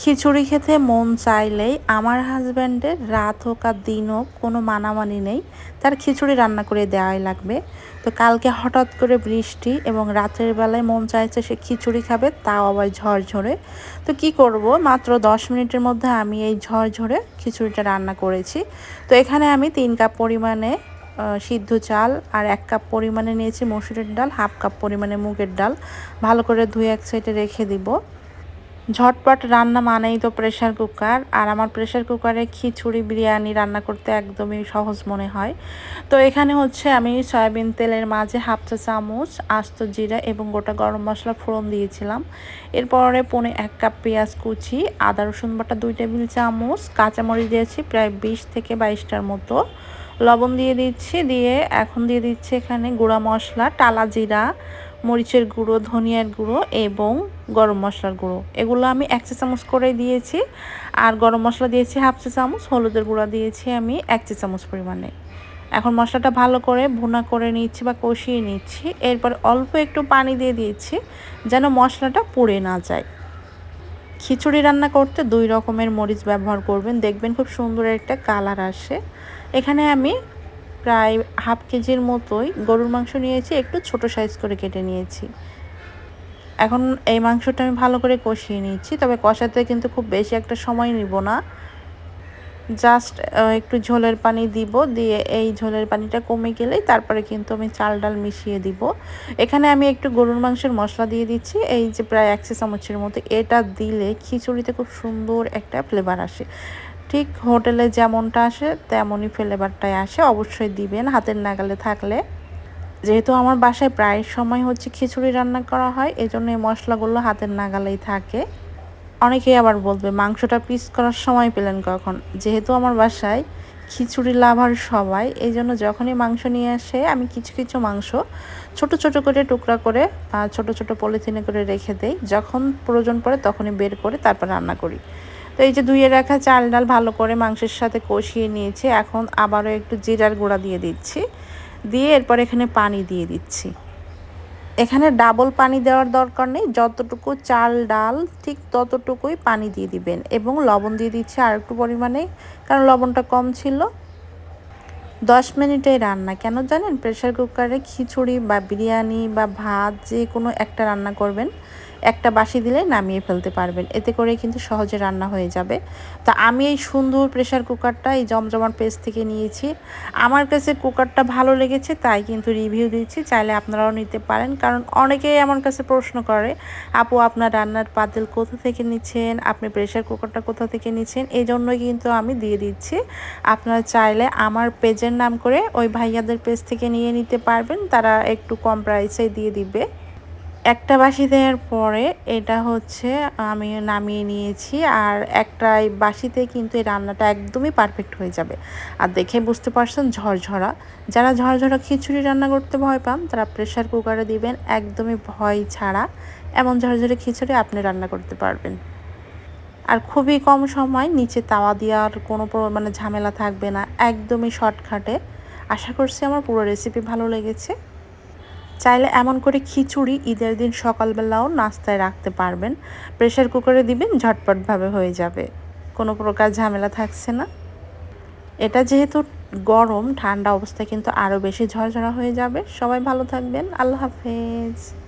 খিচুড়ি খেতে মন চাইলেই আমার হাজব্যান্ডের রাত হোক আর দিন হোক কোনো মানামানি নেই। তার খিচুড়ি রান্না করে দেওয়াই লাগবে। তো কালকে হঠাৎ করে বৃষ্টি এবং রাতের বেলায় মন চাইছে সে খিচুড়ি খাবে, তাও আবার ঝরঝরে। তো কি করব? মাত্র দশ মিনিটের মধ্যে আমি এই ঝরঝরে খিচুড়িটা রান্না করেছি। তো এখানে আমি তিন কাপ পরিমাণে সিদ্ধ চাল আর এক কাপ পরিমাণে নিয়েছি মসুরের ডাল, হাফ কাপ পরিমাণে মুগের ডাল। ভালো করে ধুয়ে এক সাইডে রেখে দিব। ঝটপট রান্না মানেই তো প্রেশার কুকার আর আমার প্রেশার কুকারে খিচুড়ি, বিরিয়ানি রান্না করতে একদমই সহজ মনে হয়। তো এখানে হচ্ছে আমি সয়াবিন তেলের মাঝে হাফ চা চামচ, আস্ত জিরা এবং গোটা গরম মশলা ফোড়ন দিয়েছিলাম। এরপরে পনে এক কাপ পেঁয়াজ কুচি, আদা, রসুন বাটা, দুই টেবিল চামচ, কাঁচামরিচ দিয়েছি প্রায় বিশ থেকে বাইশটার মতো। লবণ দিয়ে দিচ্ছি, দিয়ে এখন দিয়ে দিচ্ছি এখানে গুঁড়া মশলা, টালা জিরা মরিচের গুঁড়ো, ধনিয়ার গুঁড়ো এবং গরম মশলার গুঁড়ো। এগুলো আমি এক চা চামচ করে দিয়েছি। আর গরম মশলা দিয়েছি হাফ চা চামচ, হলুদের গুঁড়া দিয়েছি আমি এক চা চামচ পরিমাণে। এখন মশলাটা ভালো করে ভুনা করে নিচ্ছি বা কষিয়ে নিচ্ছি। এরপর অল্প একটু পানি দিয়ে দিয়েছি যেন মশলাটা পুড়ে না যায়। খিচুড়ি রান্না করতে দুই রকমের মরিচ ব্যবহার করবেন। দেখবেন খুব সুন্দর একটা কালার আসে। এখানে আমি প্রায় হাফ কেজির মতোই গরুর মাংস নিয়েছি, একটু ছোট সাইজ করে কেটে নিয়েছি। এখন এই মাংসটা আমি ভালো করে কষিয়ে নিচ্ছি, তবে কষাতে কিন্তু খুব বেশি একটা সময় নিব না। জাস্ট একটু ঝোলের পানি দিব, দিয়ে এই ঝোলের পানিটা কমে গেলেই তারপরে কিন্তু আমি চাল ডাল মিশিয়ে দিব। এখানে আমি একটু গরুর মাংসের মশলা দিয়ে দিচ্ছি, এই যে প্রায় একশো চামচের মতো। এটা দিলে খিচুড়িতে খুব সুন্দর একটা ফ্লেভার আসে। ঠিক হোটেলে যেমনটা আসে, তেমনই ফ্লেভারটাই আসে। অবশ্যই দিবেন, হাতের নাগালে থাকলে। যেহেতু আমার বাসায় প্রায় সময় হচ্ছে খিচুড়ি রান্না করা হয় এজন্য এই মশলাগুলো হাতের নাগালেই থাকে। অনেকেই আবার বলবে, মাংসটা পিস করার সময় পেলেন কখন? যেহেতু আমার বাসায় খিচুড়ি লাভার সবাই এই জন্য যখনই মাংস নিয়ে আসে, আমি কিছু কিছু মাংস ছোট ছোট করে, টুকরা করে ছোট ছোট পলিথিনে করে রেখে দেই। যখন প্রয়োজন পড়ে তখনই বের করে তারপর রান্না করি। তো এই যে ধুয়ে রাখা চাল ডাল ভালো করে মাংসের সাথে কষিয়ে নিয়েছি। এখন আবারও একটু জিরার গুঁড়া দিয়ে দিচ্ছি। দিয়ে এরপর এখানে পানি দিয়ে দিচ্ছি। এখানে ডাবল পানি দেওয়ার দরকার নেই। যতটুকু চাল ডাল, ঠিক ততটুকুই পানি দিয়ে দিবেন। এবং লবণ দিয়ে দিচ্ছি আর একটু পরিমাণে, কারণ লবণটা কম ছিল। দশ মিনিটে রান্না। কেন জানেন? প্রেশার কুকারে খিচুড়ি বা বিরিয়ানি বা ভাত যে কোনো একটা রান্না করবেন। একটা বাসি দিলে নামিয়ে ফেলতে পারবেন। এতে করে কিন্তু সহজে রান্না হয়ে যাবে। তা আমি এই সুন্দর প্রেশার কুকারটা, এই জমজমার পেজ থেকে নিয়েছি। আমার কাছে কুকারটা ভালো লেগেছে, তাই কিন্তু রিভিউ দিচ্ছি। চাইলে আপনারাও নিতে পারেন, কারণ অনেকেই আমার কাছে প্রশ্ন করে, আপু, আপনার রান্নার পাতিল কোথা থেকে নিচ্ছেন? আপনি প্রেশার কুকারটা কোথা থেকে নিচ্ছেন? এই জন্যই কিন্তু আমি দিয়ে দিচ্ছি। আপনারা চাইলে আমার পেজের নাম করে ওই ভাইয়াদের পেজ থেকে নিয়ে নিতে পারবেন। তারা একটু কম প্রাইসে দিয়ে দিবে। একটা বাসি দেওয়ার পরে এটা হচ্ছে আমি নামিয়ে নিয়েছি আর একটা বাসিতে কিন্তু এই রান্নাটা একদমই পারফেক্ট হয়ে যাবে। আর দেখে বুঝতে পারছেন ঝরঝরা। যারা ঝরঝরা খিচুড়ি রান্না করতে ভয় পান, তারা প্রেশার কুকারে দিবেন, একদমই ভয় ছাড়া। এমন ঝরঝরে খিচুড়ি আপনি রান্না করতে পারবেন। আর খুবই কম সময় নিচে তাওয়া দেওয়ার কোনো মানে ঝামেলা থাকবে না, একদমই শর্টকাটে আশা করছি আমার পুরো রেসিপি ভালো লেগেছে। চাইলে এমন করে খিচুড়ি ঈদের দিন সকালবেলাও নাস্তায় রাখতে পারবেন। প্রেশার কুকারে দিবেন, ঝটপটভাবে হয়ে যাবে। কোনো প্রকার ঝামেলা থাকছে না। এটা যেহেতু গরম, ঠান্ডা অবস্থায় কিন্তু আরও বেশি ঝরঝরা হয়ে যাবে। সবাই ভালো থাকবেন। আল্লাহ হাফেজ।